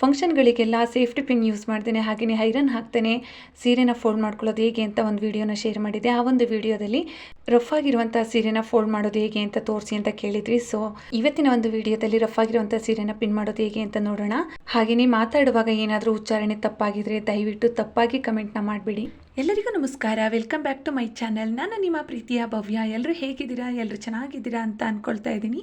ಫಂಕ್ಷನ್ಗಳಿಗೆಲ್ಲ safety pin use ಮಾಡ್ತೇನೆ, ಹಾಗೆಯೇ iron ಹಾಕ್ತೇನೆ, ಸೀರೆನ ಫೋಲ್ಡ್ ಮಾಡ್ಕೊಳ್ಳೋದು ಹೇಗೆ ಅಂತ ಒಂದು ವಿಡಿಯೋನ ಶೇರ್ ಮಾಡಿದ್ದೆ ಆ ಒಂದು ವಿಡಿಯೋದಲ್ಲಿ ರಫ್ ಆಗಿರುವಂಥ ಸೀರೆನ ಫೋಲ್ಡ್ ಮಾಡೋದು ಹೇಗೆ ಅಂತ ತೋರಿಸಿ ಅಂತ ಕೇಳಿದ್ರಿ. ಸೊ ಇವತ್ತಿನ ಒಂದು ವಿಡಿಯೋದಲ್ಲಿ ರಫ್ ಆಗಿರುವಂಥ ಸೀರೆನ ಪಿನ್ ಮಾಡೋದು ಹೇಗೆ ಅಂತ ನೋಡೋಣ. ಹಾಗೆಯೇ ಮಾತಾಡುವಾಗ ಏನಾದರೂ ಉಚ್ಚಾರಣೆ ತಪ್ಪಾಗಿದ್ರೆ ದಯವಿಟ್ಟು ತಪ್ಪಾಗಿ ಕಮೆಂಟ್ನ ಮಾಡಿಬಿಡಿ. ಎಲ್ಲರಿಗೂ ನಮಸ್ಕಾರ. Welcome back to my channel ನಾನು ನಿಮ್ಮ ಪ್ರೀತಿಯ ಭವ್ಯ. ಎಲ್ಲರೂ ಹೇಗಿದ್ದೀರಾ? ಎಲ್ಲರೂ ಚೆನ್ನಾಗಿದ್ದೀರಾ ಅಂತ ಅಂದ್ಕೊಳ್ತಾ ಇದ್ದೀನಿ.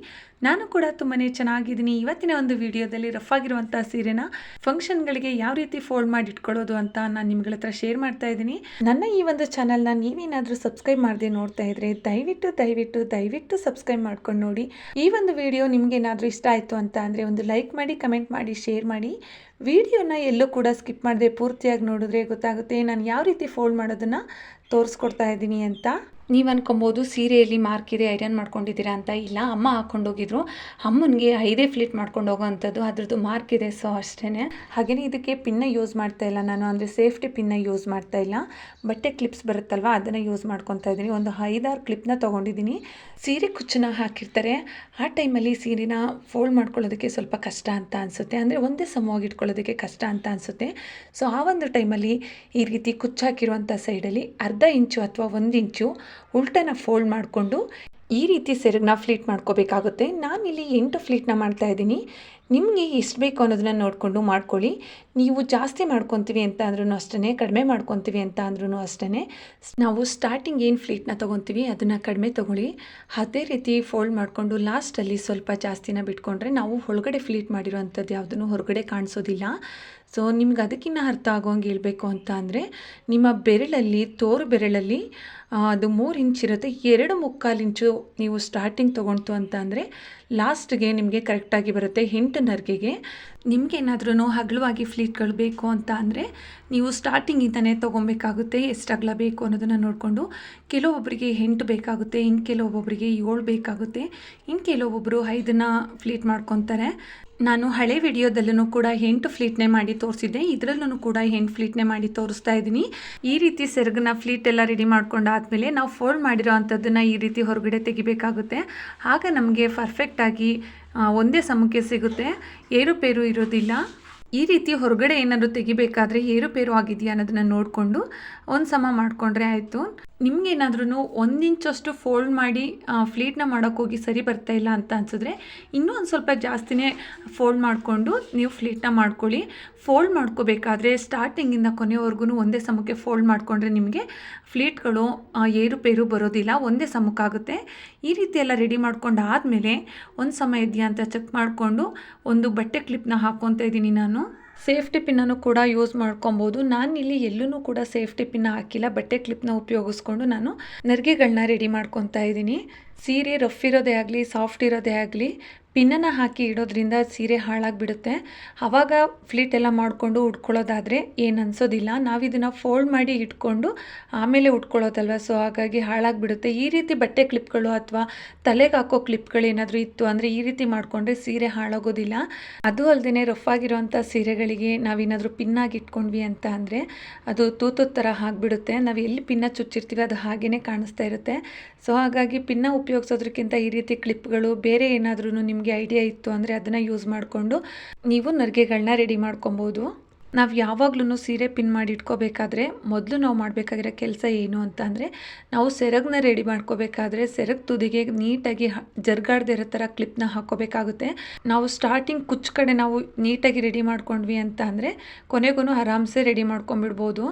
ನಾನು ಕೂಡ ತುಂಬಾ ಚೆನ್ನಾಗಿದ್ದೀನಿ. ಇವತ್ತಿನ ಒಂದು ವಿಡಿಯೋದಲ್ಲಿ ರಫ್ ಆಗಿರುವಂಥ ಸೀರೆನ ಫಂಕ್ಷನ್ಗಳಿಗೆ ಯಾವ ರೀತಿ ಫೋಲ್ಡ್ ಮಾಡಿ ಇಟ್ಕೊಳ್ಳೋದು ಅಂತ ನಾನು ನಿಮ್ಗಳ ಹತ್ರ ಶೇರ್ ಮಾಡ್ತಾ ಇದ್ದೀನಿ. ನನ್ನ ಈ ಒಂದು ಚಾನಲ್ನ ನೀವೇನಾದರೂ ಸಬ್ಸ್ಕ್ರೈಬ್ ಮಾಡದೆ ನೋಡ್ತಾ ಇದ್ರೆ ದಯವಿಟ್ಟು ದಯವಿಟ್ಟು ದಯವಿಟ್ಟು ಸಬ್ಸ್ಕ್ರೈಬ್ ಮಾಡ್ಕೊಂಡು ನೋಡಿ. ಈ ಒಂದು ವಿಡಿಯೋ ನಿಮ್ಗೆ ಏನಾದರೂ ಇಷ್ಟ ಆಯಿತು ಅಂತ ಅಂದರೆ ಒಂದು ಲೈಕ್ ಮಾಡಿ ಕಮೆಂಟ್ ಮಾಡಿ ಶೇರ್ ಮಾಡಿ. ವಿಡಿಯೋನ ಎಲ್ಲೂ ಕೂಡ ಸ್ಕಿಪ್ ಮಾಡದೆ ಪೂರ್ತಿಯಾಗಿ ನೋಡಿದ್ರೆ ಗೊತ್ತಾಗುತ್ತೆ. ನಾನು ಯಾವ ರೀತಿ ಫೋಲ್ಡ್ ಮಾಡೋದನ್ನು ತೋರಿಸ್ಕೊಡ್ತಾ ಇದ್ದೀನಿ ಅಂತ. ನೀವು ಅನ್ಕೊಬೋದು ಸೀರೆಯಲ್ಲಿ ಮಾರ್ಕ್ ಇದೆ ಐರನ್ ಮಾಡ್ಕೊಂಡಿದ್ದೀರಾ ಅಂತ ಇಲ್ಲ. ಅಮ್ಮ ಹಾಕ್ಕೊಂಡೋಗಿದ್ರು. ಅಮ್ಮನಿಗೆ ಐದೇ ಫ್ಲಿಟ್ ಮಾಡ್ಕೊಂಡು ಹೋಗೋವಂಥದ್ದು ಅದ್ರದ್ದು ಮಾರ್ಕ್ ಇದೆ ಸೊ ಅಷ್ಟೇ ಹಾಗೆಯೇ ಇದಕ್ಕೆ ಪಿನ್ನ ಯೂಸ್ ಮಾಡ್ತಾ ಇಲ್ಲ ನಾನು. ಅಂದರೆ ಸೇಫ್ಟಿ ಪಿನ್ನ ಯೂಸ್ ಮಾಡ್ತಾ ಇಲ್ಲ. ಬಟ್ಟೆ ಕ್ಲಿಪ್ಸ್ ಬರುತ್ತಲ್ವ, ಅದನ್ನು ಯೂಸ್ ಮಾಡ್ಕೊತಾ ಇದ್ದೀನಿ. ಒಂದು ಐದಾರು ಕ್ಲಿಪ್ನ ತೊಗೊಂಡಿದ್ದೀನಿ. ಸೀರೆ ಕುಚ್ಚನ್ನ ಹಾಕಿರ್ತಾರೆ. ಆ ಟೈಮಲ್ಲಿ ಸೀರೆನ ಫೋಲ್ಡ್ ಮಾಡ್ಕೊಳ್ಳೋದಕ್ಕೆ ಸ್ವಲ್ಪ ಕಷ್ಟ ಅಂತ ಅನಿಸುತ್ತೆ. ಅಂದರೆ ಒಂದೇ ಸಮವಾಗಿ ಇಟ್ಕೊಳ್ಳೋದಕ್ಕೆ ಕಷ್ಟ ಅಂತ ಅನಿಸುತ್ತೆ. ಸೊ ಆ ಒಂದು ಟೈಮಲ್ಲಿ ಈ ರೀತಿ ಕುಚ್ಚಾಕಿರುವಂಥ ಸೈಡಲ್ಲಿ ಅರ್ಧ ಇಂಚು ಅಥವಾ ಒಂದು ಇಂಚು ಉಲ್ಟನ ಫೋಲ್ಡ್ ಮಾಡಿಕೊಂಡು ಈ ರೀತಿ ಸೆರಗನ್ನ ಫ್ಲೀಟ್ ಮಾಡ್ಕೋಬೇಕಾಗುತ್ತೆ. ನಾನಿಲ್ಲಿ ಎಂಟು ಫ್ಲೀಟ್ನ ಮಾಡ್ತಾ ಇದ್ದೀನಿ. ನಿಮಗೆ ಎಷ್ಟು ಬೇಕು ಅನ್ನೋದನ್ನ ನೋಡಿಕೊಂಡು ಮಾಡ್ಕೊಳ್ಳಿ. ನೀವು ಜಾಸ್ತಿ ಮಾಡ್ಕೊತೀವಿ ಅಂತ ಅಂದ್ರೂ ಅಷ್ಟೇ ಕಡಿಮೆ ಮಾಡ್ಕೊತೀವಿ ಅಂತ ಅಂದ್ರೂ ಅಷ್ಟೇ ನಾವು ಸ್ಟಾರ್ಟಿಂಗ್ ಏನು ಫ್ಲೀಟ್ನ ತೊಗೊತೀವಿ ಅದನ್ನು ಕಡಿಮೆ ತೊಗೊಳ್ಳಿ. ಅದೇ ರೀತಿ ಫೋಲ್ಡ್ ಮಾಡಿಕೊಂಡು ಲಾಸ್ಟಲ್ಲಿ ಸ್ವಲ್ಪ ಜಾಸ್ತಿನ ಬಿಟ್ಕೊಂಡ್ರೆ ನಾವು ಒಳಗಡೆ ಫ್ಲೀಟ್ ಮಾಡಿರೋವಂಥದ್ದು ಯಾವುದನ್ನು ಹೊರಗಡೆ ಕಾಣಿಸೋದಿಲ್ಲ. ಸೊ ನಿಮ್ಗೆ ಅದಕ್ಕಿಂತ ಅರ್ಥ ಆಗೋಂಗೆ ಹೇಳಬೇಕು ಅಂತ ಅಂದರೆ, ನಿಮ್ಮ ಬೆರಳಲ್ಲಿ, ತೋರು ಬೆರಳಲ್ಲಿ ಅದು ಮೂರು ಇಂಚ್ ಇರುತ್ತೆ. ಎರಡು ಮುಕ್ಕಾಲು ಇಂಚು ನೀವು ಸ್ಟಾರ್ಟಿಂಗ್ ತೊಗೊಳ್ತು ಅಂತ ಅಂದರೆ ಲಾಸ್ಟ್ಗೆ ನಿಮಗೆ ಕರೆಕ್ಟಾಗಿ ಬರುತ್ತೆ ಎಂಟು ನರ್ಗೆಗೆ. ನಿಮಗೇನಾದ್ರೂ ಹಗಲುವಾಗಿ ಫ್ಲೀಟ್ಗಳು ಬೇಕು ಅಂತ ಅಂದರೆ ನೀವು ಸ್ಟಾರ್ಟಿಂಗಿಂದನೇ ತೊಗೊಬೇಕಾಗುತ್ತೆ, ಎಷ್ಟು ಅಗಲ ಬೇಕು ಅನ್ನೋದನ್ನು ನೋಡಿಕೊಂಡು ಕೆಲವೊಬ್ಬರಿಗೆ ಎಂಟು ಬೇಕಾಗುತ್ತೆ ಇನ್ನು ಕೆಲವೊಬ್ಬೊಬ್ಬರಿಗೆ ಏಳು ಬೇಕಾಗುತ್ತೆ ಇನ್ನು ಕೆಲವೊಬ್ಬರು ಐದನ್ನ ಫ್ಲೀಟ್ ಮಾಡ್ಕೊತಾರೆ. ನಾನು ಹಳೆ ವಿಡಿಯೋದಲ್ಲೂ ಕೂಡ ಎಂಟು ಫ್ಲೀಟ್ನೇ ಮಾಡಿ ತೋರಿಸಿದ್ದೆ ಇದರಲ್ಲೂ ಕೂಡ ಎಂಟು ಫ್ಲೀಟ್ನೇ ಮಾಡಿ ತೋರಿಸ್ತಾ ಇದ್ದೀನಿ. ಈ ರೀತಿ ಸೆರಗನ್ನ ಫ್ಲೀಟ್ ಎಲ್ಲ ರೆಡಿ ಮಾಡ್ಕೊಂಡಾದಮೇಲೆ ನಾವು ಫೋಲ್ಡ್ ಮಾಡಿರೋ ಅಂಥದ್ದನ್ನು ಈ ರೀತಿ ಹೊರಗಡೆ ತೆಗಿಬೇಕಾಗುತ್ತೆ. ಆಗ ನಮಗೆ ಪರ್ಫೆಕ್ಟಾಗಿ ಒಂದೇ ಸಮಕ್ಕೆ ಸಿಗುತ್ತೆ. ಏರುಪೇರು ಇರೋದಿಲ್ಲ. ಈ ರೀತಿ ಹೊರಗಡೆ ಏನಾದರೂ ತೆಗಿಬೇಕಾದ್ರೆ ಏರುಪೇರು ಆಗಿದೆಯಾ ಅನ್ನೋದನ್ನು ನೋಡಿಕೊಂಡು ಒಂದು ಸಮ ಮಾಡಿಕೊಂಡ್ರೆ ಆಯಿತು. ನಿಮಗೇನಾದ್ರೂ ಒಂದು ಇಂಚಷ್ಟು ಫೋಲ್ಡ್ ಮಾಡಿ ಫ್ಲೀಟ್ನ ಮಾಡೋಕ್ಕೋಗಿ ಸರಿ ಬರ್ತಾ ಇಲ್ಲ ಅಂತ ಅನ್ಸಿದ್ರೆ ಇನ್ನೂ ಒಂದು ಸ್ವಲ್ಪ ಜಾಸ್ತಿನೇ ಫೋಲ್ಡ್ ಮಾಡಿಕೊಂಡು ನೀವು ಫ್ಲೀಟ್ನ ಮಾಡ್ಕೊಳ್ಳಿ. ಫೋಲ್ಡ್ ಮಾಡ್ಕೋಬೇಕಾದ್ರೆ ಸ್ಟಾರ್ಟಿಂಗಿಂದ ಕೊನೆವರೆಗೂ ಒಂದೇ ಸಮಕ್ಕೆ ಫೋಲ್ಡ್ ಮಾಡಿಕೊಂಡ್ರೆ ನಿಮಗೆ ಫ್ಲೀಟ್ಗಳು ಏರುಪೇರು ಬರೋದಿಲ್ಲ, ಒಂದೇ ಸಮಕ್ಕಾಗುತ್ತೆ. ಈ ರೀತಿ ಎಲ್ಲ ರೆಡಿ ಮಾಡ್ಕೊಂಡು ಆದಮೇಲೆ ಒಂದು ಸಮ ಇದೆಯಾ ಅಂತ ಚೆಕ್ ಮಾಡಿಕೊಂಡು ಒಂದು ಬಟ್ಟೆ ಕ್ಲಿಪ್ನ ಹಾಕ್ಕೊತಾ ಇದ್ದೀನಿ ನಾನು. ಸೇಫ್ಟಿ ಪಿನ್ನನ್ನು ಕೂಡ ಯೂಸ್ ಮಾಡ್ಕೊಬೋದು. ನಾನು ಇಲ್ಲಿ ಎಲ್ಲೂ ಕೂಡ ಸೇಫ್ಟಿ ಪಿನ್ ಹಾಕಿಲ್ಲ. ಬಟ್ಟೆ ಕ್ಲಿಪ್ನ ಉಪಯೋಗಿಸ್ಕೊಂಡು ನಾನು ನೆರಿಗೆಗಳನ್ನ ರೆಡಿ ಮಾಡ್ಕೊತಾ ಇದ್ದೀನಿ. ಸೀರೆ ರಫ್ ಇರೋದೇ ಆಗಲಿ ಸಾಫ್ಟ್ ಇರೋದೇ ಆಗಲಿ ಪಿನ್ನನ್ನು ಹಾಕಿ ಇಡೋದ್ರಿಂದ ಸೀರೆ ಹಾಳಾಗಿಬಿಡುತ್ತೆ. ಆವಾಗ ಫ್ಲೀಟ್ ಎಲ್ಲ ಮಾಡಿಕೊಂಡು ಉಟ್ಕೊಳ್ಳೋದಾದರೆ ಏನು ಅನಿಸೋದಿಲ್ಲ ನಾವು ಇದನ್ನು ಫೋಲ್ಡ್ ಮಾಡಿ ಇಟ್ಕೊಂಡು ಆಮೇಲೆ ಉಟ್ಕೊಳ್ಳೋದಲ್ವ? ಸೊ ಹಾಗಾಗಿ ಹಾಳಾಗಿಬಿಡುತ್ತೆ. ಈ ರೀತಿ ಬಟ್ಟೆ ಕ್ಲಿಪ್ಗಳು ಅಥವಾ ತಲೆಗೆ ಹಾಕೋ ಕ್ಲಿಪ್ಗಳು ಏನಾದರೂ ಇತ್ತು ಅಂದರೆ ಈ ರೀತಿ ಮಾಡಿಕೊಂಡ್ರೆ ಸೀರೆ ಹಾಳಾಗೋದಿಲ್ಲ. ಅದು ಅಲ್ಲದೆ ರಫ್ ಆಗಿರುವಂಥ ಸೀರೆಗಳಿಗೆ ನಾವೇನಾದರೂ ಪಿನ್ನಾಗಿ ಇಟ್ಕೊಂಡ್ವಿ ಅಂತ ಅಂದರೆ ಅದು ತೂತದ ಥರ ಆಗಿಬಿಡುತ್ತೆ. ನಾವು ಎಲ್ಲಿ ಪಿನ್ನ ಚುಚ್ಚಿರ್ತೀವಿ ಅದು ಹಾಗೇ ಕಾಣಿಸ್ತಾ ಇರುತ್ತೆ. ಸೊ ಹಾಗಾಗಿ ಪಿನ್ನ ಉಪಯೋಗಿಸೋದ್ರಕ್ಕಿಂತ ಈ ರೀತಿ ಕ್ಲಿಪ್ಗಳು ಬೇರೆ ಏನಾದ್ರೂ ನಿಮಗೆ ಐಡಿಯಾ ಇತ್ತು ಅಂದರೆ ಅದನ್ನು ಯೂಸ್ ಮಾಡಿಕೊಂಡು ನೀವು ನರಿಗೆಗಳನ್ನ ರೆಡಿ ಮಾಡ್ಕೊಬೋದು. ನಾವು ಯಾವಾಗ್ಲೂ ಸೀರೆ ಪಿನ್ ಮಾಡಿ ಇಟ್ಕೋಬೇಕಾದ್ರೆ ಮೊದಲು ನಾವು ಮಾಡಬೇಕಾಗಿರೋ ಕೆಲಸ ಏನು ಅಂತ ಅಂದರೆ ನಾವು ಸೆರಗನ್ನ ರೆಡಿ ಮಾಡ್ಕೋಬೇಕಾದ್ರೆ ಸೆರಗ್ ತುದಿಗೆ ನೀಟಾಗಿ ಜರ್ಗಾಡ್ದೇ ಇರೋ ಥರ ಕ್ಲಿಪ್ನ ಹಾಕೋಬೇಕಾಗುತ್ತೆ ನಾವು ಸ್ಟಾರ್ಟಿಂಗ್ ಕುಚ್ ಕಡೆ ನಾವು ನೀಟಾಗಿ ರೆಡಿ ಮಾಡ್ಕೊಂಡ್ವಿ ಅಂತ ಅಂದರೆ ಕೊನೆಗೂ ಆರಾಮ್ಸೆ ರೆಡಿ ಮಾಡ್ಕೊಂಬಿಡ್ಬೋದು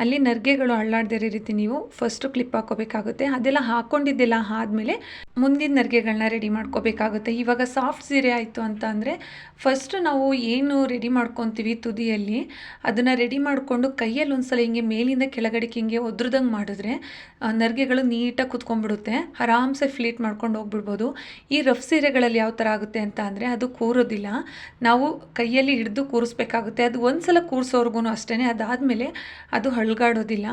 ಅಲ್ಲಿ ನರ್ಗೆಗಳು ಅಳ್ಳಾಡ್ದೆ ಇರೋ ರೀತಿ ನೀವು ಫಸ್ಟು ಕ್ಲಿಪ್ ಹಾಕೋಬೇಕಾಗುತ್ತೆ ಅದೆಲ್ಲ ಹಾಕ್ಕೊಂಡಿದ್ದೆಲ್ಲ ಆದಮೇಲೆ ಮುಂದಿನ ನರ್ಗೆಗಳನ್ನ ರೆಡಿ ಮಾಡ್ಕೋಬೇಕಾಗುತ್ತೆ. ಇವಾಗ ಸಾಫ್ಟ್ ಸೀರೆ ಆಯಿತು ಅಂತ ಅಂದರೆ ಫಸ್ಟು ನಾವು ಏನು ರೆಡಿ ಮಾಡ್ಕೊತೀವಿ ತುದಿಯಲ್ಲಿ, ಅದನ್ನು ರೆಡಿ ಮಾಡಿಕೊಂಡು ಕೈಯಲ್ಲಿ ಒಂದು ಸಲ ಹಿಂಗೆ ಮೇಲಿಂದ ಕೆಳಗಡೆಗೆ ಹಿಂಗೆ ಒದ್ರದಂಗೆ ಮಾಡಿದ್ರೆ ನರ್ಗೆಗಳು ನೀಟಾಗಿ ಕುತ್ಕೊಂಡ್ಬಿಡುತ್ತೆ. ಆರಾಮ್ಸೆ ಫ್ಲೀಟ್ ಮಾಡ್ಕೊಂಡು ಹೋಗ್ಬಿಡ್ಬೋದು. ಈ ರಫ್ ಸೀರೆಗಳಲ್ಲಿ ಯಾವ ಥರ ಆಗುತ್ತೆ ಅಂತ ಅಂದರೆ ಅದು ಕೂರೋದಿಲ್ಲ. ನಾವು ಕೈಯಲ್ಲಿ ಹಿಡಿದು ಕೂರಿಸ್ಬೇಕಾಗುತ್ತೆ. ಅದು ಒಂದ್ಸಲ ಕೂರಿಸೋರ್ಗು ಅಷ್ಟೇ ಅದಾದಮೇಲೆ ಅದು ಹಳ್ಗಾಡೋದಿಲ್ಲ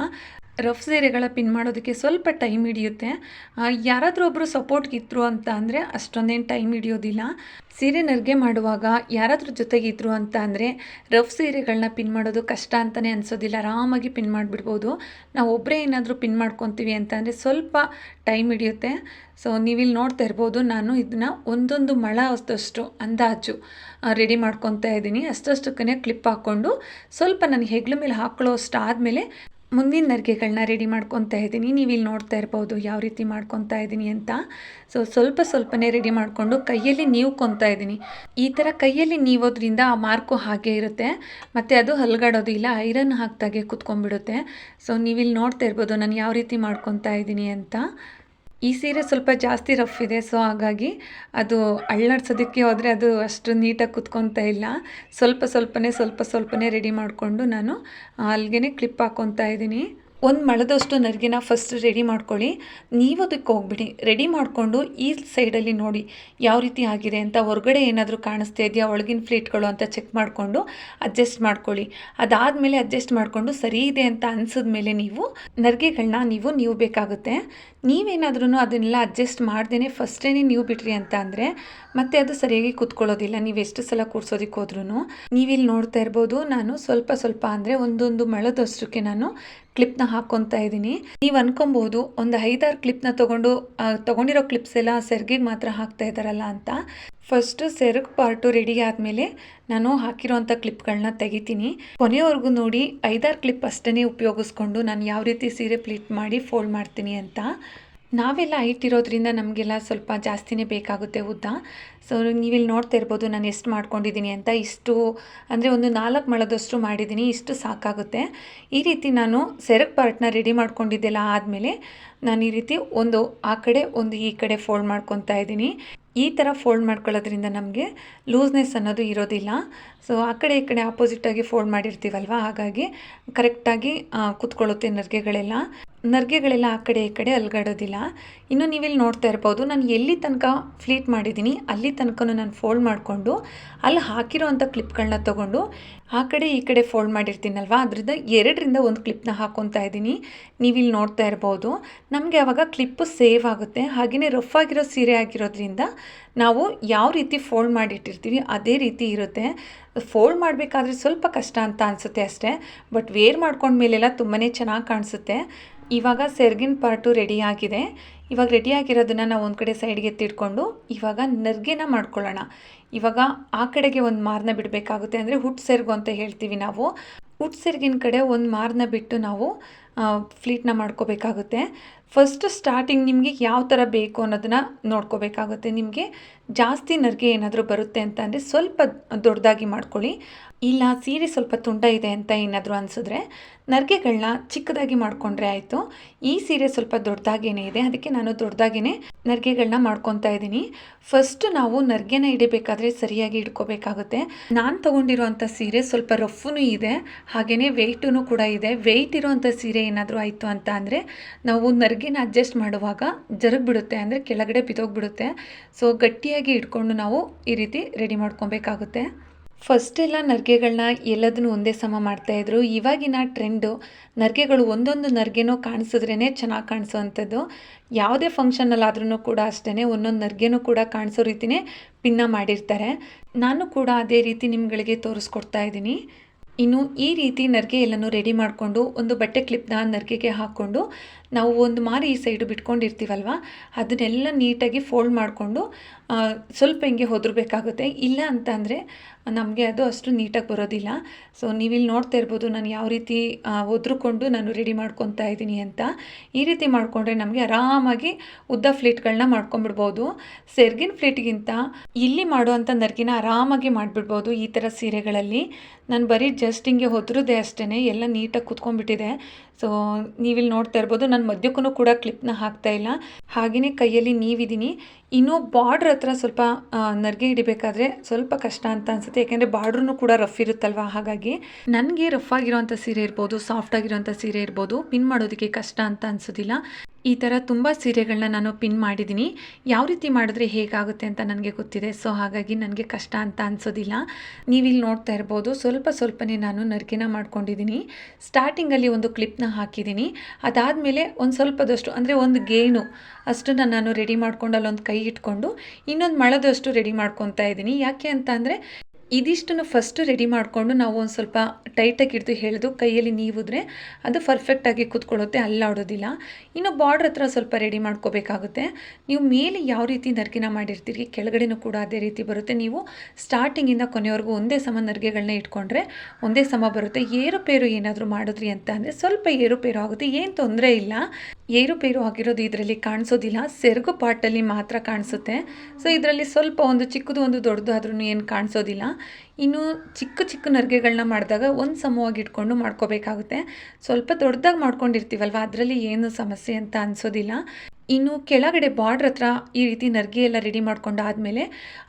ರಫ್ ಸೀರೆಗಳ ಪಿನ್ ಮಾಡೋದಕ್ಕೆ ಸ್ವಲ್ಪ ಟೈಮ್ ಹಿಡಿಯುತ್ತೆ. ಯಾರಾದರೂ ಒಬ್ಬರು ಸಪೋರ್ಟ್ಗಿದ್ರು ಅಂತ ಅಂದರೆ ಅಷ್ಟೊಂದೇನು ಟೈಮ್ ಹಿಡಿಯೋದಿಲ್ಲ. ಸೀರೆ ನರ್ಗೆ ಮಾಡುವಾಗ ಯಾರಾದರೂ ಜೊತೆಗಿದ್ರು ಅಂತ ಅಂದರೆ ರಫ್ ಸೀರೆಗಳನ್ನ ಪಿನ್ ಮಾಡೋದು ಕಷ್ಟ ಅಂತಲೇ ಅನಿಸೋದಿಲ್ಲ. ಆರಾಮಾಗಿ ಪಿನ್ ಮಾಡಿಬಿಡ್ಬೋದು. ನಾವು ಒಬ್ಬರೇ ಏನಾದರೂ ಪಿನ್ ಮಾಡ್ಕೊತೀವಿ ಅಂತ ಅಂದರೆ ಸ್ವಲ್ಪ ಟೈಮ್ ಹಿಡಿಯುತ್ತೆ. ಸೊ ನೀವಿಲ್ಲಿ ನೋಡ್ತಾ ಇರ್ಬೋದು, ನಾನು ಇದನ್ನು ಒಂದೊಂದು ಮಳ ಅಷ್ಟು ಅಂದಾಜು ರೆಡಿ ಮಾಡ್ಕೊತಾ ಇದ್ದೀನಿ. ಅಷ್ಟಷ್ಟಕ್ಕೇ ಕ್ಲಿಪ್ ಹಾಕ್ಕೊಂಡು ಸ್ವಲ್ಪ ನಾನು ಹೆಗ್ಲ ಮೇಲೆ ಹಾಕ್ಕೊಳ್ಳೋ ಅಷ್ಟು ಆದಮೇಲೆ ಮುಂದಿನ ನರಿಗೆಗಳನ್ನ ರೆಡಿ ಮಾಡ್ಕೊತಾ ಇದ್ದೀನಿ. ನೀವು ಇಲ್ಲಿ ನೋಡ್ತಾ ಇರ್ಬೋದು ಯಾವ ರೀತಿ ಮಾಡ್ಕೊತಾ ಇದ್ದೀನಿ ಅಂತ. ಸೊ ಸ್ವಲ್ಪ ಸ್ವಲ್ಪನೇ ರೆಡಿ ಮಾಡಿಕೊಂಡು ಕೈಯಲ್ಲಿ ನೀವ್ಕೊತಾ ಇದ್ದೀನಿ. ಈ ಥರ ಕೈಯಲ್ಲಿ ನೀವೋದ್ರಿಂದ ಆ ಮಾರ್ಕು ಹಾಗೆ ಇರುತ್ತೆ. ಮತ್ತು ಅದು ಹಲ್ಗಾಡೋದು ಇಲ್ಲ, ಐರನ್ ಹಾಕ್ದಾಗೆ ಕುತ್ಕೊಂಡ್ಬಿಡುತ್ತೆ. ಸೊ ಇಲ್ಲಿ ನೋಡ್ತಾ ಇರ್ಬೋದು ನಾನು ಯಾವ ರೀತಿ ಮಾಡ್ಕೊತಾ ಇದ್ದೀನಿ ಅಂತ. ಈ ಸೀರೆ ಸ್ವಲ್ಪ ಜಾಸ್ತಿ ರಫ್ ಇದೆ ಸೊ ಹಾಗಾಗಿ ಅದು ಅಳ್ಳಾಡ್ಸೋದಕ್ಕೆ ಹೋದರೆ ಅದು ಅಷ್ಟು ನೀಟಾಗಿ ಕುತ್ಕೊತಾ ಇಲ್ಲ. ಸ್ವಲ್ಪ ಸ್ವಲ್ಪನೇ ಸ್ವಲ್ಪ ಸ್ವಲ್ಪನೇ ರೆಡಿ ಮಾಡಿಕೊಂಡು ನಾನು ಅಲ್ಲಿಗೆ ಕ್ಲಿಪ್ ಹಾಕ್ಕೊತಾ ಇದ್ದೀನಿ. ಒಂದು ಮಳದಷ್ಟು ನರಿಗೆನ ಫಸ್ಟ್ ರೆಡಿ ಮಾಡ್ಕೊಳ್ಳಿ. ನೀವು ಅದಕ್ಕೆ ಹೋಗ್ಬಿಡಿ. ರೆಡಿ ಮಾಡಿಕೊಂಡು ಈ ಸೈಡಲ್ಲಿ ನೋಡಿ ಯಾವ ರೀತಿ ಆಗಿದೆ ಅಂತ. ಹೊರಗಡೆ ಏನಾದರೂ ಕಾಣಿಸ್ತಾ ಇದೆಯಾ? ಒಳಗಿನ ಫ್ಲೀಟ್ಗಳು ಅಂತ ಚೆಕ್ ಮಾಡಿಕೊಂಡು ಅಡ್ಜಸ್ಟ್ ಮಾಡ್ಕೊಳ್ಳಿ. ಅದಾದಮೇಲೆ ಅಡ್ಜಸ್ಟ್ ಮಾಡಿಕೊಂಡು ಸರಿ ಇದೆ ಅಂತ ಅನ್ಸಿದ್ಮೇಲೆ ನೀವು ನರಿಗೆಗಳನ್ನ ನೀವು ನೀವು ಬೇಕಾಗುತ್ತೆ. ನೀವೇನಾದ್ರೂ ಅದನ್ನೆಲ್ಲ ಅಡ್ಜಸ್ಟ್ ಮಾಡ್ದೇ ಫಸ್ಟೇ ನೀವು ಬಿಟ್ರಿ ಅಂತ ಅಂದರೆ ಮತ್ತೆ ಅದು ಸರಿಯಾಗಿ ಕೂತ್ಕೊಳ್ಳೋದಿಲ್ಲ. ನೀವು ಎಷ್ಟು ಸಲ ಕೂರ್ಸೋದಕ್ಕೆ ಹೋದ್ರೂ ನೀವಿಲ್ಲಿ ನೋಡ್ತಾ ಇರ್ಬೋದು. ನಾನು ಸ್ವಲ್ಪ ಸ್ವಲ್ಪ ಅಂದರೆ ಒಂದೊಂದು ಮಳದಷ್ಟಕ್ಕೆ ನಾನು ಕ್ಲಿಪ್ನ ಹಾಕ್ಕೊತಾ ಇದ್ದೀನಿ. ನೀವು ಅನ್ಕೊಬಹುದು ಒಂದು ಐದಾರು ಕ್ಲಿಪ್ನ ತಗೊಂಡು ತಗೊಂಡಿರೋ ಕ್ಲಿಪ್ಸ್ ಎಲ್ಲ ಸೆರ್ಗಿಗೆ ಮಾತ್ರ ಹಾಕ್ತಾ ಇದ್ದಾರಲ್ಲ ಅಂತ. ಫಸ್ಟು ಸೆರಗು ಪಾರ್ಟು ರೆಡಿ ಆದಮೇಲೆ ನಾನು ಹಾಕಿರೋಂಥ ಕ್ಲಿಪ್ಗಳನ್ನ ತೆಗಿತೀನಿ. ಕೊನೆವರೆಗೂ ನೋಡಿ ಐದಾರು ಕ್ಲಿಪ್ ಅಷ್ಟೇ ಉಪಯೋಗಿಸ್ಕೊಂಡು ನಾನು ಯಾವ ರೀತಿ ಸೀರೆ ಪ್ಲೀಟ್ ಮಾಡಿ ಫೋಲ್ಡ್ ಮಾಡ್ತೀನಿ ಅಂತ. ನಾವೆಲ್ಲ ಹೈಟ್ ಇರೋದ್ರಿಂದ ನಮಗೆಲ್ಲ ಸ್ವಲ್ಪ ಜಾಸ್ತಿನೇ ಬೇಕಾಗುತ್ತೆ ಉದ್ದ. ಸೊ ನೀವಿಲ್ಲಿ ನೋಡ್ತಾ ಇರ್ಬೋದು ನಾನು ಎಷ್ಟು ಮಾಡ್ಕೊಂಡಿದ್ದೀನಿ ಅಂತ. ಇಷ್ಟು, ಅಂದರೆ ಒಂದು ನಾಲ್ಕು ಮಳದಷ್ಟು ಮಾಡಿದ್ದೀನಿ, ಇಷ್ಟು ಸಾಕಾಗುತ್ತೆ. ಈ ರೀತಿ ನಾನು ಸೆರಗ್ ಪಾರ್ಟ್ನ ರೆಡಿ ಮಾಡ್ಕೊಂಡಿದ್ದೆಲ್ಲ ಆದಮೇಲೆ ನಾನು ಈ ರೀತಿ ಒಂದು, ಆ ಕಡೆ ಒಂದು, ಈ ಕಡೆ ಫೋಲ್ಡ್ ಮಾಡ್ಕೊತಾ ಇದ್ದೀನಿ. ಈ ಥರ ಫೋಲ್ಡ್ ಮಾಡ್ಕೊಳ್ಳೋದ್ರಿಂದ ನಮಗೆ ಲೂಸ್ನೆಸ್ ಅನ್ನೋದು ಇರೋದಿಲ್ಲ. ಸೊ ಆ ಕಡೆ, ಈ ಕಡೆ ಆಪೋಸಿಟಾಗಿ ಫೋಲ್ಡ್ ಮಾಡಿರ್ತೀವಲ್ವ? ಹಾಗಾಗಿ ಕರೆಕ್ಟಾಗಿ ಕೂತ್ಕೊಳ್ಳುತ್ತೆ ನರ್ಗೆಗಳೆಲ್ಲ. ನರ್ಗೆಗಳೆಲ್ಲ ಆ ಕಡೆ ಈ ಕಡೆ ಅಲ್ಗಾಡೋದಿಲ್ಲ. ಇನ್ನು ನೀವಿಲ್ಲಿ ನೋಡ್ತಾ ಇರ್ಬೋದು, ನಾನು ಎಲ್ಲಿ ತನಕ ಫ್ಲೀಟ್ ಮಾಡಿದ್ದೀನಿ, ಅಲ್ಲಿ ತನಕನೂ ನಾನು ಫೋಲ್ಡ್ ಮಾಡಿಕೊಂಡು, ಅಲ್ಲಿ ಹಾಕಿರೋವಂಥ ಕ್ಲಿಪ್ಗಳನ್ನ ತೊಗೊಂಡು, ಆ ಕಡೆ ಈ ಕಡೆ ಫೋಲ್ಡ್ ಮಾಡಿರ್ತೀನಲ್ವ? ಅದರಿಂದ ಎರಡರಿಂದ ಒಂದು ಕ್ಲಿಪ್ನ ಹಾಕೊತಾ ಇದ್ದೀನಿ. ನೀವಿಲ್ಲಿ ನೋಡ್ತಾ ಇರ್ಬೋದು, ನಮಗೆ ಆವಾಗ ಕ್ಲಿಪ್ಪು ಸೇವ್ ಆಗುತ್ತೆ. ಹಾಗೆಯೇ ರಫ್ ಆಗಿರೋ ಸೀರೆ ಆಗಿರೋದ್ರಿಂದ ನಾವು ಯಾವ ರೀತಿ ಫೋಲ್ಡ್ ಮಾಡಿಟ್ಟಿರ್ತೀವಿ, ಅದೇ ರೀತಿ ಇರುತ್ತೆ. ಫೋಲ್ಡ್ ಮಾಡಬೇಕಾದ್ರೆ ಸ್ವಲ್ಪ ಕಷ್ಟ ಅಂತ ಅನಿಸುತ್ತೆ ಅಷ್ಟೇ, ಬಟ್ ವೇರ್ ಮಾಡ್ಕೊಂಡ್ಮೇಲೆಲ್ಲ ತುಂಬಾ ಚೆನ್ನಾಗಿ ಕಾಣಿಸುತ್ತೆ. ಇವಾಗ ಸೆರ್ಗಿನ ಪಾರ್ಟು ರೆಡಿ ಆಗಿದೆ. ಇವಾಗ ರೆಡಿ ಆಗಿರೋದನ್ನು ನಾವು ಒಂದು ಕಡೆ ಸೈಡ್ಗೆ ಎತ್ತಿಟ್ಕೊಂಡು ಇವಾಗ ನರ್ಗೆನ ಮಾಡ್ಕೊಳ್ಳೋಣ. ಇವಾಗ ಆ ಕಡೆಗೆ ಒಂದು ಮಾರನ್ನ ಬಿಡಬೇಕಾಗುತ್ತೆ ಅಂದರೆ ಹುಟ್ಟು ಸೆರ್ಗು ಅಂತ ಹೇಳ್ತೀವಿ ನಾವು. ಹುಟ್ಟು ಸೆರ್ಗಿನ ಕಡೆ ಒಂದು ಮಾರನ್ನ ಬಿಟ್ಟು ನಾವು ಫ್ಲೀಟ್ನ ಮಾಡ್ಕೋಬೇಕಾಗುತ್ತೆ. ಫಸ್ಟ್ ಸ್ಟಾರ್ಟಿಂಗ್ ನಿಮಗೆ ಯಾವ ಥರ ಬೇಕು ಅನ್ನೋದನ್ನು ನೋಡ್ಕೋಬೇಕಾಗುತ್ತೆ ನಿಮಗೆ. ಜಾಸ್ತಿ ನರ್ಗೆ ಏನಾದರೂ ಬರುತ್ತೆ ಅಂತ ಅಂದರೆ ಸ್ವಲ್ಪ ದೊಡ್ಡದಾಗಿ ಮಾಡ್ಕೊಳ್ಳಿ. ಇಲ್ಲ, ಸೀರೆ ಸ್ವಲ್ಪ ತುಂಡ ಇದೆ ಅಂತ ಏನಾದರೂ ಅನಿಸಿದ್ರೆ ನರಿಗೆಗಳನ್ನ ಚಿಕ್ಕದಾಗಿ ಮಾಡಿಕೊಂಡ್ರೆ ಆಯಿತು. ಈ ಸೀರೆ ಸ್ವಲ್ಪ ದೊಡ್ಡದಾಗೇನೆ ಇದೆ. ಅದಕ್ಕೆ ನಾನು ದೊಡ್ಡದಾಗೇ ನರಿಗೆಗಳನ್ನ ಮಾಡ್ಕೊತಾ ಇದ್ದೀನಿ. ಫಸ್ಟ್ ನಾವು ನರಿಗೆನ ಹಿಡಿಬೇಕಾದ್ರೆ ಸರಿಯಾಗಿ ಹಿಡ್ಕೋಬೇಕಾಗುತ್ತೆ ನಾನು ತೊಗೊಂಡಿರುವಂಥ ಸೀರೆ ಸ್ವಲ್ಪ ರಫ್ಫೂ ಇದೆ. ಹಾಗೆಯೇ ವೆಯ್ಟೂ ಕೂಡ ಇದೆ. ವೆಯ್ಟ್ ಇರೋವಂಥ ಸೀರೆ ಏನಾದರೂ ಆಯಿತು ಅಂತ ಅಂದರೆ ನಾವು ನರ್ಗೆನ ಅಡ್ಜಸ್ಟ್ ಮಾಡುವಾಗ ಜರುಗ್ಬಿಡುತ್ತೆ. ಅಂದರೆ ಕೆಳಗಡೆ ಬಿದ್ದೋಗ್ಬಿಡುತ್ತೆ. ಸೊ ಗಟ್ಟಿಯಾಗಿ ಇಟ್ಕೊಂಡು ನಾವು ಈ ರೀತಿ ರೆಡಿ ಮಾಡ್ಕೊಬೇಕಾಗುತ್ತೆ. ಫಸ್ಟ್ ಎಲ್ಲ ನರ್ಗೆಗಳನ್ನ ಎಲ್ಲದನ್ನು ಒಂದೇ ಸಮ ಮಾಡ್ತಾಯಿದ್ರು ಇವಾಗಿನ ಟ್ರೆಂಡು ನರ್ಗೆಗಳು ಒಂದೊಂದು ನರ್ಗೆನೂ ಕಾಣಿಸಿದ್ರೇ ಚೆನ್ನಾಗಿ ಕಾಣಿಸೋವಂಥದ್ದು ಯಾವುದೇ ಫಂಕ್ಷನಲ್ಲಾದ್ರೂ ಕೂಡ ಅಷ್ಟೇ ಒಂದೊಂದು ನರ್ಗೆನೂ ಕೂಡ ಕಾಣಿಸೋ ರೀತಿಯೇ ಪಿನ್ನ ಮಾಡಿರ್ತಾರೆ. ನಾನು ಕೂಡ ಅದೇ ರೀತಿ ನಿಮ್ಗಳಿಗೆ ತೋರಿಸ್ಕೊಡ್ತಾ ಇದ್ದೀನಿ. ಇನ್ನು ಈ ರೀತಿ ನರ್ಗೆ ಎಲ್ಲನೂ ರೆಡಿ ಮಾಡಿಕೊಂಡು ಒಂದು ಬಟ್ಟೆ ಕ್ಲಿಪ್ನ ನರ್ಗೆಗೆ ಹಾಕ್ಕೊಂಡು ನಾವು ಒಂದು ಮಾರಿ ಈ ಸೈಡು ಬಿಟ್ಕೊಂಡಿರ್ತೀವಲ್ವ? ಅದನ್ನೆಲ್ಲ ನೀಟಾಗಿ ಫೋಲ್ಡ್ ಮಾಡಿಕೊಂಡು ಸ್ವಲ್ಪ ಹಿಂಗೆ ಹೊದರಬೇಕಾಗುತ್ತೆ. ಇಲ್ಲ ಅಂತ ಅಂದರೆ ನಮಗೆ ಅದು ಅಷ್ಟು ನೀಟಾಗಿ ಬರೋದಿಲ್ಲ. ಸೊ ನೀವಿಲ್ಲಿ ನೋಡ್ತಾ ಇರ್ಬೋದು, ನಾನು ಯಾವ ರೀತಿ ಒದ್ರುಕೊಂಡು ನಾನು ರೆಡಿ ಮಾಡ್ಕೊತಾ ಇದ್ದೀನಿ ಅಂತ. ಈ ರೀತಿ ಮಾಡಿಕೊಂಡ್ರೆ ನಮಗೆ ಆರಾಮಾಗಿ ಉದ್ದ ಫ್ಲೇಟ್ಗಳನ್ನ ಮಾಡ್ಕೊಂಬಿಡ್ಬೋದು. ಸೆರ್ಗಿನ ಫ್ಲೇಟ್ಗಿಂತ ಇಲ್ಲಿ ಮಾಡುವಂಥ ನರ್ಗಿನ ಆರಾಮಾಗಿ ಮಾಡಿಬಿಡ್ಬೋದು ಈ ಥರ ಸೀರೆಗಳಲ್ಲಿ. ನಾನು ಬರೀ ಜಸ್ಟ್ ಹಿಂಗೆ ಹೊದ್ರದೆ ಅಷ್ಟೇ ಎಲ್ಲ ನೀಟಾಗಿ ಕುತ್ಕೊಂಡ್ಬಿಟ್ಟಿದೆ. ಸೊ ನೀವಿಲ್ಲಿ ನೋಡ್ತಾ ಇರ್ಬೋದು ನಾನು ಮಧ್ಯಕ್ಕೂ ಕೂಡ ಕ್ಲಿಪ್ನ ಹಾಕ್ತಾ ಇಲ್ಲ. ಹಾಗೆಯೇ ಕೈಯಲ್ಲಿ ನೀವಿದ್ದೀನಿ ಇನ್ನು ಬಾರ್ಡ್ರ್ ಹತ್ರ ಸ್ವಲ್ಪ ನರ್ಗೆ ಹಿಡಿಬೇಕಾದ್ರೆ ಸ್ವಲ್ಪ ಕಷ್ಟ ಅಂತ ಅನ್ಸುತ್ತೆ. ಯಾಕೆಂದರೆ ಬಾರ್ಡ್ರೂ ಕೂಡ ರಫ್ ಇರುತ್ತಲ್ವ? ಹಾಗಾಗಿ ನನಗೆ ರಫ್ ಆಗಿರೋಂಥ ಸೀರೆ ಇರ್ಬೋದು ಸಾಫ್ಟ್ ಆಗಿರೋಂಥ ಸೀರೆ ಇರ್ಬೋದು ಪಿನ್ ಮಾಡೋದಕ್ಕೆ ಕಷ್ಟ ಅಂತ ಅನ್ಸೋದಿಲ್ಲ. ಈ ಥರ ತುಂಬ ಸೀರೆಗಳನ್ನ ನಾನು ಪಿನ್ ಮಾಡಿದ್ದೀನಿ. ಯಾವ ರೀತಿ ಮಾಡಿದ್ರೆ ಹೇಗಾಗುತ್ತೆ ಅಂತ ನನಗೆ ಗೊತ್ತಿದೆ. ಸೊ ಹಾಗಾಗಿ ನನಗೆ ಕಷ್ಟ ಅಂತ ಅನಿಸೋದಿಲ್ಲ. ನೀವಿಲ್ಲಿ ನೋಡ್ತಾ ಇರ್ಬೋದು, ಸ್ವಲ್ಪ ಸ್ವಲ್ಪನೇ ನಾನು ನರ್ಕಿನ ಮಾಡ್ಕೊಂಡಿದ್ದೀನಿ. ಸ್ಟಾರ್ಟಿಂಗಲ್ಲಿ ಒಂದು ಕ್ಲಿಪ್ನ ಹಾಕಿದ್ದೀನಿ. ಅದಾದಮೇಲೆ ಒಂದು ಸ್ವಲ್ಪದಷ್ಟು, ಅಂದರೆ ಒಂದು ಗೇಣು ಅಷ್ಟನ್ನು ನಾನು ರೆಡಿ ಮಾಡ್ಕೊಂಡು ಅಲ್ಲೊಂದು ಕೈ ಇಟ್ಕೊಂಡು ಇನ್ನೊಂದು ಮಳದಷ್ಟು ರೆಡಿ ಮಾಡ್ಕೊತಾ ಇದ್ದೀನಿ ಯಾಕೆ ಅಂತ ಅಂದರೆ ಇದಿಷ್ಟನ್ನು ಫಸ್ಟು ರೆಡಿ ಮಾಡಿಕೊಂಡು ನಾವು ಒಂದು ಸ್ವಲ್ಪ ಟೈಟಾಗಿ ಹಿಡಿದು ಹೇಳಿದು ಕೈಯಲ್ಲಿ ನೀವಿದ್ರೆ ಅದು ಪರ್ಫೆಕ್ಟಾಗಿ ಕೂತ್ಕೊಳ್ಳುತ್ತೆ ಅಲ್ಲಾಡೋದಿಲ್ಲ ಇನ್ನು ಬಾರ್ಡ್ರ್ ಹತ್ರ ಸ್ವಲ್ಪ ರೆಡಿ ಮಾಡ್ಕೋಬೇಕಾಗುತ್ತೆ. ನೀವು ಮೇಲೆ ಯಾವ ರೀತಿ ನರ್ಗಿನ ಮಾಡಿರ್ತೀರಿ, ಕೆಳಗಡೆನೂ ಕೂಡ ಅದೇ ರೀತಿ ಬರುತ್ತೆ. ನೀವು ಸ್ಟಾರ್ಟಿಂಗಿಂದ ಕೊನೆವರೆಗೂ ಒಂದೇ ಸಮ ನರ್ಗೆಗಳನ್ನ ಇಟ್ಕೊಂಡ್ರೆ ಒಂದೇ ಸಮ ಬರುತ್ತೆ. ಏರುಪೇರು ಏನಾದರೂ ಮಾಡಿದ್ರಿ ಅಂತ ಅಂದರೆ ಸ್ವಲ್ಪ ಏರುಪೇರು ಆಗುತ್ತೆ, ಏನು ತೊಂದರೆ ಇಲ್ಲ. ಏರುಪೇರು ಆಗಿರೋದು ಇದರಲ್ಲಿ ಕಾಣಿಸೋದಿಲ್ಲ, ಸೆರಗು ಪಾಟಲ್ಲಿ ಮಾತ್ರ ಕಾಣಿಸುತ್ತೆ. ಸೊ ಇದರಲ್ಲಿ ಸ್ವಲ್ಪ ಒಂದು ಚಿಕ್ಕದು, ಒಂದು ದೊಡ್ಡದು ಆದ್ರೂ ಏನು ಕಾಣಿಸೋದಿಲ್ಲ. ಇನ್ನು ಚಿಕ್ಕ ಚಿಕ್ಕ ನರ್ಗೆಗಳನ್ನ ಮಾಡಿದಾಗ ಒಂದು ಸಮವಾಗಿ ಇಟ್ಕೊಂಡು ಮಾಡ್ಕೋಬೇಕಾಗುತ್ತೆ. ಸ್ವಲ್ಪ ದೊಡ್ಡದಾಗಿ ಮಾಡ್ಕೊಂಡಿರ್ತೀವಲ್ವ? ಅದರಲ್ಲಿ ಏನು ಸಮಸ್ಯೆ ಅಂತ ಅನಿಸೋದಿಲ್ಲ. ಇನ್ನು ಕೆಳಗಡೆ ಬಾರ್ಡ್ರ್ ಹತ್ರ ಈ ರೀತಿ ನರ್ಗೆ ಎಲ್ಲ ರೆಡಿ ಮಾಡ್ಕೊಂಡಾದಮೇಲೆ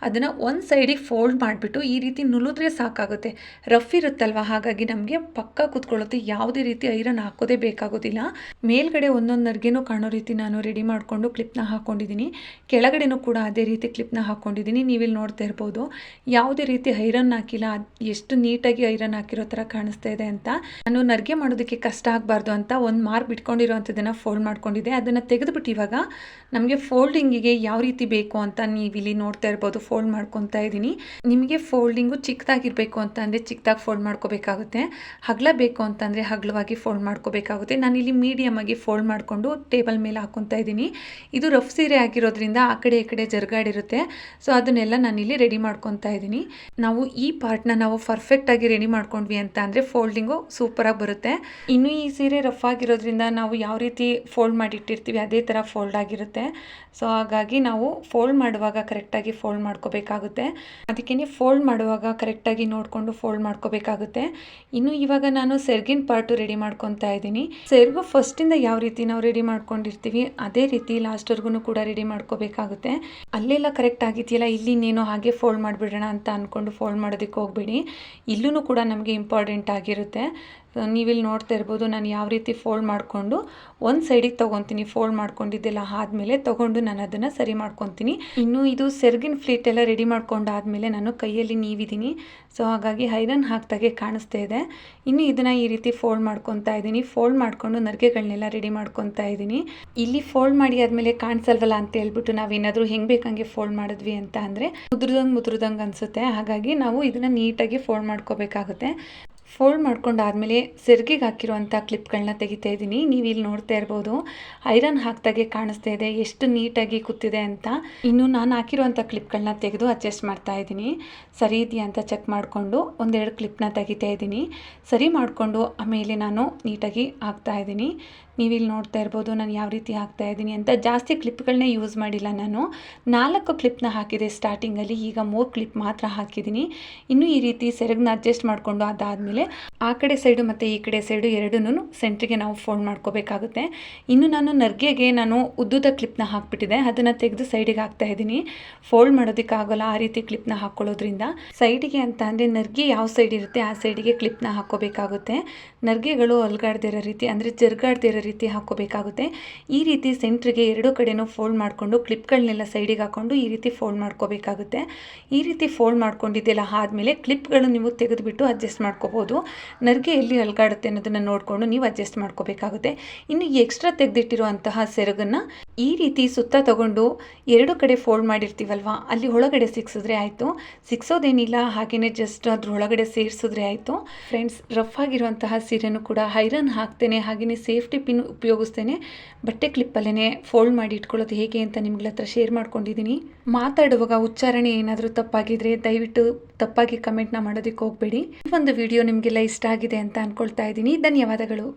ಅದನ್ನು ಒಂದು ಸೈಡಿಗೆ ಫೋಲ್ಡ್ ಮಾಡಿಬಿಟ್ಟು ಈ ರೀತಿ ನುಲಿದ್ರೆ ಸಾಕಾಗುತ್ತೆ. ರಫ್ ಇರುತ್ತಲ್ವ? ಹಾಗಾಗಿ ನಮಗೆ ಪಕ್ಕ ಕೂತ್ಕೊಳ್ಳುತ್ತೆ ಯಾವುದೇ ರೀತಿ ಐರನ್ ಹಾಕೋದೇ ಬೇಕಾಗೋದಿಲ್ಲ. ಮೇಲ್ಗಡೆ ಒಂದೊಂದು ನರ್ಗೆನೂ ಕಾಣೋ ರೀತಿ ನಾನು ರೆಡಿ ಮಾಡಿಕೊಂಡು ಕ್ಲಿಪ್ನ ಹಾಕ್ಕೊಂಡಿದ್ದೀನಿ ಕೆಳಗಡೆನೂ ಕೂಡ ಅದೇ ರೀತಿ ಕ್ಲಿಪ್ನ ಹಾಕ್ಕೊಂಡಿದ್ದೀನಿ ನೀವಿಲ್ಲಿ ನೋಡ್ತಾ ಇರ್ಬೋದು. ಯಾವುದೇ ರೀತಿ ಐರನ್ ಹಾಕಿಲ್ಲ. ಎಷ್ಟು ನೀಟಾಗಿ ಐರನ್ ಹಾಕಿರೋ ಥರ ಕಾಣಿಸ್ತಾ ಇದೆ ಅಂತ. ನಾನು ನರ್ಗೆ ಮಾಡೋದಕ್ಕೆ ಕಷ್ಟ ಆಗಬಾರ್ದು ಅಂತ ಒಂದು ಮಾರ್ಕ್ ಬಿಟ್ಕೊಂಡಿರೋವಂಥದ್ದನ್ನು ಫೋಲ್ಡ್ ಮಾಡ್ಕೊಂಡಿದ್ದೆ. ಅದನ್ನು ತೆಗೆದುಬಿಟ್ಟು ಇವಾಗ ನಮಗೆ ಫೋಲ್ಡಿಂಗಿಗೆ ಯಾವ ರೀತಿ ಬೇಕು ಅಂತ ನೀವು ಇಲ್ಲಿ ನೋಡ್ತಾ ಇರ್ಬೋದು, ಫೋಲ್ಡ್ ಮಾಡ್ಕೊತಾ ಇದ್ದೀನಿ. ನಿಮಗೆ ಫೋಲ್ಡಿಂಗು ಚಿಕ್ಕದಾಗಿರಬೇಕು ಅಂತ ಅಂದರೆ ಚಿಕ್ಕದಾಗಿ ಫೋಲ್ಡ್ ಮಾಡ್ಕೋಬೇಕಾಗುತ್ತೆ. ಹಗ್ಲ ಬೇಕು ಅಂತಂದರೆ ಹಗ್ಲವಾಗಿ ಫೋಲ್ಡ್ ಮಾಡ್ಕೋಬೇಕಾಗುತ್ತೆ. ನಾನಿಲ್ಲಿ ಮೀಡಿಯಮ್ ಆಗಿ ಫೋಲ್ಡ್ ಮಾಡಿಕೊಂಡು ಟೇಬಲ್ ಮೇಲೆ ಹಾಕೊತಾ ಇದ್ದೀನಿ. ಇದು ರಫ್ ಸೀರೆ ಆಗಿರೋದ್ರಿಂದ ಆ ಕಡೆ ಈ ಕಡೆ ಜರ್ಗಾಡಿರುತ್ತೆ. ಸೊ ಅದನ್ನೆಲ್ಲ ನಾನಿಲ್ಲಿ ರೆಡಿ ಮಾಡ್ಕೊತಾ ಇದ್ದೀನಿ. ನಾವು ಈ ಪಾರ್ಟ್ನ ನಾವು ಪರ್ಫೆಕ್ಟಾಗಿ ರೆಡಿ ಮಾಡ್ಕೊಂಡ್ವಿ ಅಂತ ಅಂದರೆ ಫೋಲ್ಡಿಂಗು ಸೂಪರಾಗಿ ಬರುತ್ತೆ. ಇನ್ನು ಈ ಸೀರೆ ರಫ್ ಆಗಿರೋದ್ರಿಂದ ನಾವು ಯಾವ ರೀತಿ ಫೋಲ್ಡ್ ಮಾಡಿಟ್ಟಿರ್ತೀವಿ, ಅದೇ ಥರ ಫೋಲ್ಡ್ ಆಗಿರುತ್ತೆ. ಸೊ ಹಾಗಾಗಿ ನಾವು ಫೋಲ್ಡ್ ಮಾಡುವಾಗ ಕರೆಕ್ಟಾಗಿ ಫೋಲ್ಡ್ ಮಾಡ್ಕೋಬೇಕಾಗುತ್ತೆ. ಅದಕ್ಕೇ ಫೋಲ್ಡ್ ಮಾಡುವಾಗ ಕರೆಕ್ಟಾಗಿ ನೋಡಿಕೊಂಡು ಫೋಲ್ಡ್ ಮಾಡ್ಕೋಬೇಕಾಗುತ್ತೆ. ಇನ್ನು ಇವಾಗ ನಾನು ಸೆರ್ಗಿನ ಪಾರ್ಟು ರೆಡಿ ಮಾಡ್ಕೊತಾ ಇದ್ದೀನಿ. ಸೆರ್ಗು ಫಸ್ಟಿಂದ ಯಾವ ರೀತಿ ನಾವು ರೆಡಿ ಮಾಡ್ಕೊಂಡಿರ್ತೀವಿ, ಅದೇ ರೀತಿ ಲಾಸ್ಟ್ವರೆಗೂ ಕೂಡ ರೆಡಿ ಮಾಡ್ಕೋಬೇಕಾಗುತ್ತೆ. ಅಲ್ಲೆಲ್ಲ ಕರೆಕ್ಟ್ ಆಗಿದೆಯಲ್ಲ, ಇಲ್ಲಿ ನೀನು ಹಾಗೆ ಫೋಲ್ಡ್ ಮಾಡಿಬಿಡೋಣ ಅಂತ ಅಂದ್ಕೊಂಡು ಫೋಲ್ಡ್ ಮಾಡೋದಕ್ಕೆ ಹೋಗ್ಬೇಡಿ. ಇಲ್ಲೂ ಕೂಡ ನಮಗೆ ಇಂಪಾರ್ಟೆಂಟ್ ಆಗಿರುತ್ತೆ. ನೀವಿಲ್ಲಿ ನೋಡ್ತಾ ಇರ್ಬೋದು, ನಾನು ಯಾವ ರೀತಿ ಫೋಲ್ಡ್ ಮಾಡಿಕೊಂಡು ಒಂದು ಸೈಡಿಗೆ ತೊಗೊತೀನಿ ಫೋಲ್ಡ್ ಮಾಡ್ಕೊಂಡಿದ್ದೆಲ್ಲ ಆದಮೇಲೆ ತೊಗೊಂಡು ನಾನು ಅದನ್ನು ಸರಿ ಮಾಡ್ಕೊತೀನಿ. ಇನ್ನು ಇದು ಸೆರ್ಗಿನ ಫ್ಲೀಟ್ ಎಲ್ಲ ರೆಡಿ ಮಾಡ್ಕೊಂಡಾದಮೇಲೆ ನಾನು ಕೈಯಲ್ಲಿ ನೀವಿದ್ದೀನಿ. ಸೊ ಹಾಗಾಗಿ ಐರನ್ ಹಾಕ್ದಾಗೆ ಕಾಣಿಸ್ತಾ ಇದೆ. ಇನ್ನು ಇದನ್ನು ಈ ರೀತಿ ಫೋಲ್ಡ್ ಮಾಡ್ಕೊತಾ ಇದ್ದೀನಿ. ಫೋಲ್ಡ್ ಮಾಡಿಕೊಂಡು ನರ್ಗೆಗಳನ್ನೆಲ್ಲ ರೆಡಿ ಮಾಡ್ಕೊತಾ ಇದ್ದೀನಿ. ಇಲ್ಲಿ ಫೋಲ್ಡ್ ಮಾಡಿ ಆದಮೇಲೆ ಕಾಣಿಸಲ್ವಲ್ಲ ಅಂತ ಹೇಳ್ಬಿಟ್ಟು ನಾವೇನಾದರೂ ಹೆಂಗೆ ಬೇಕಂಗೆ ಫೋಲ್ಡ್ ಮಾಡಿದ್ವಿ ಅಂತ ಅಂದರೆ ಮುದ್ರದಂಗೆ ಮುದ್ರದಂಗೆ ಅನಿಸುತ್ತೆ. ಹಾಗಾಗಿ ನಾವು ಇದನ್ನು ನೀಟಾಗಿ ಫೋಲ್ಡ್ ಮಾಡ್ಕೋಬೇಕಾಗುತ್ತೆ. ಫೋಲ್ಡ್ ಮಾಡ್ಕೊಂಡಾದಮೇಲೆ ಸೆರ್ಗಿಗೆ ಹಾಕಿರುವಂಥ ಕ್ಲಿಪ್ಗಳನ್ನ ತೆಗಿತಾ ಇದ್ದೀನಿ. ನೀವು ಇಲ್ಲಿ ನೋಡ್ತಾ ಇರ್ಬೋದು. ಐರನ್ ಹಾಕ್ದಾಗೆ ಕಾಣಿಸ್ತಾ ಇದೆ. ಎಷ್ಟು ನೀಟಾಗಿ ಕೂತಿದೆ ಅಂತ. ಇನ್ನು ನಾನು ಹಾಕಿರುವಂಥ ಕ್ಲಿಪ್ಗಳನ್ನ ತೆಗೆದು ಅಡ್ಜಸ್ಟ್ ಮಾಡ್ತಾ ಇದ್ದೀನಿ. ಸರಿ ಇದೆಯಾ ಅಂತ ಚೆಕ್ ಮಾಡಿಕೊಂಡು ಒಂದೆರಡು ಕ್ಲಿಪ್ನ ತೆಗಿತಾ ಇದ್ದೀನಿ. ಸರಿ ಮಾಡಿಕೊಂಡು ಆಮೇಲೆ ನಾನು ನೀಟಾಗಿ ಹಾಕ್ತಾ ಇದ್ದೀನಿ. ನೀವು ಇಲ್ಲಿ ನೋಡ್ತಾ ಇರ್ಬೋದು, ನಾನು ಯಾವ ರೀತಿ ಹಾಕ್ತಾ ಇದ್ದೀನಿ ಅಂತ ಜಾಸ್ತಿ ಕ್ಲಿಪ್ಗಳನ್ನೇ ಯೂಸ್ ಮಾಡಿಲ್ಲ ನಾನು. ನಾಲ್ಕು ಕ್ಲಿಪ್ನ ಹಾಕಿದೆ ಸ್ಟಾರ್ಟಿಂಗಲ್ಲಿ ಈಗ ಮೂರು ಕ್ಲಿಪ್ ಮಾತ್ರ ಹಾಕಿದ್ದೀನಿ ಇನ್ನೂ ಈ ರೀತಿ ಸೆರಗನ್ನ ಅಡ್ಜಸ್ಟ್ ಮಾಡಿಕೊಂಡು ಅದಾದಮೇಲೆ ಆ ಕಡೆ ಸೈಡು ಮತ್ತು ಈ ಕಡೆ ಸೈಡು ಎರಡೂ ಸೆಂಟ್ರಿಗೆ ನಾವು ಫೋಲ್ಡ್ ಮಾಡ್ಕೋಬೇಕಾಗುತ್ತೆ. ಇನ್ನು ನಾನು ನರ್ಗೆಗೆ ನಾನು ಉದ್ದುದ ಕ್ಲಿಪ್ನ ಹಾಕ್ಬಿಟ್ಟಿದೆ. ಅದನ್ನು ತೆಗೆದು ಸೈಡಿಗೆ ಹಾಕ್ತಾ ಇದ್ದೀನಿ. ಫೋಲ್ಡ್ ಮಾಡೋದಕ್ಕಾಗಲ್ಲ ಆ ರೀತಿ ಕ್ಲಿಪ್ನ ಹಾಕ್ಕೊಳ್ಳೋದ್ರಿಂದ ಸೈಡಿಗೆ ಅಂತ ಅಂದರೆ ನರ್ಗೆ ಯಾವ ಸೈಡ್ ಇರುತ್ತೆ, ಆ ಸೈಡಿಗೆ ಕ್ಲಿಪ್ನ ಹಾಕ್ಕೋಬೇಕಾಗುತ್ತೆ. ನರ್ಗೆಗಳು ಅಲ್ಗಾಡ್ದಿರೋ ರೀತಿ, ಅಂದರೆ ಜರ್ಗಾಡ್ದಿರೋ ರೀತಿ ಹಾಕ್ಕೋಬೇಕಾಗುತ್ತೆ. ಈ ರೀತಿ ಸೆಂಟ್ರಿಗೆ ಎರಡು ಕಡೆನೂ ಫೋಲ್ಡ್ ಮಾಡಿಕೊಂಡು ಕ್ಲಿಪ್ಗಳನ್ನೆಲ್ಲ ಸೈಡಿಗೆ ಹಾಕ್ಕೊಂಡು ಈ ರೀತಿ ಫೋಲ್ಡ್ ಮಾಡ್ಕೋಬೇಕಾಗುತ್ತೆ. ಈ ರೀತಿ ಫೋಲ್ಡ್ ಮಾಡ್ಕೊಂಡಿದ್ದೆಲ್ಲ ಆದಮೇಲೆ ಕ್ಲಿಪ್ಗಳು ನೀವು ತೆಗೆದುಬಿಟ್ಟು ಅಡ್ಜಸ್ಟ್ ಮಾಡ್ಕೋಬೋದು. ನರ್ಗೆ ಎಲ್ಲಿ ಅಲ್ಗಾಡುತ್ತೆ ಅನ್ನೋದನ್ನು ನೋಡಿಕೊಂಡು ನೀವು ಅಡ್ಜಸ್ಟ್ ಮಾಡ್ಕೋಬೇಕಾಗುತ್ತೆ. ಇನ್ನು ಎಕ್ಸ್ಟ್ರಾ ತೆಗೆದಿಟ್ಟಿರುವಂತಹ ಸೆರಗನ್ನು ಈ ರೀತಿ ಸುತ್ತ ತಗೊಂಡು ಎರಡು ಕಡೆ ಫೋಲ್ಡ್ ಮಾಡಿರ್ತೀವಲ್ವ, ಅಲ್ಲಿ ಒಳಗಡೆ ಸಿಕ್ಸಿದ್ರೆ ಆಯಿತು. ಸಿಕ್ಸೋದೇನಿಲ್ಲ ಹಾಗೆಯೇ ಜಸ್ಟ್ ಅದ್ರ ಒಳಗಡೆ ಸೇರಿಸಿದ್ರೆ ಆಯಿತು. ಫ್ರೆಂಡ್ಸ್ ರಫ್ ಆಗಿರುವಂತಹ ಸೀರೆನೂ ಕೂಡ ಐರನ್ ಹಾಕ್ತೇನೆ ಹಾಗೆಯೇ ಸೇಫ್ಟಿ ಪಿನ್ ಉಪಯೋಗಿಸ್ತೇನೆ. ಬಟ್ಟೆ ಕ್ಲಿಪ್ಪಲ್ಲೇ ಫೋಲ್ಡ್ ಮಾಡಿ ಇಟ್ಕೊಳ್ಳೋದು ಹೇಗೆ ಅಂತ ನಿಮ್ಗಳ ಹತ್ರ ಶೇರ್ ಮಾಡ್ಕೊಂಡಿದ್ದೀನಿ. ಮಾತಾಡುವಾಗ ಉಚ್ಚಾರಣೆ ಏನಾದರೂ ತಪ್ಪಾಗಿದ್ರೆ ದಯವಿಟ್ಟು ತಪ್ಪಾಗಿ ಕಮೆಂಟ್ನ ಮಾಡೋದಕ್ಕೆ ಹೋಗಬೇಡಿ. ಈ ಒಂದು ವಿಡಿಯೋ ನಿಮಗೆಲ್ಲ ಇಷ್ಟ ಆಗಿದೆ ಅಂತ ಅಂದ್ಕೊಳ್ತಾ ಇದ್ದೀನಿ. ಧನ್ಯವಾದಗಳು.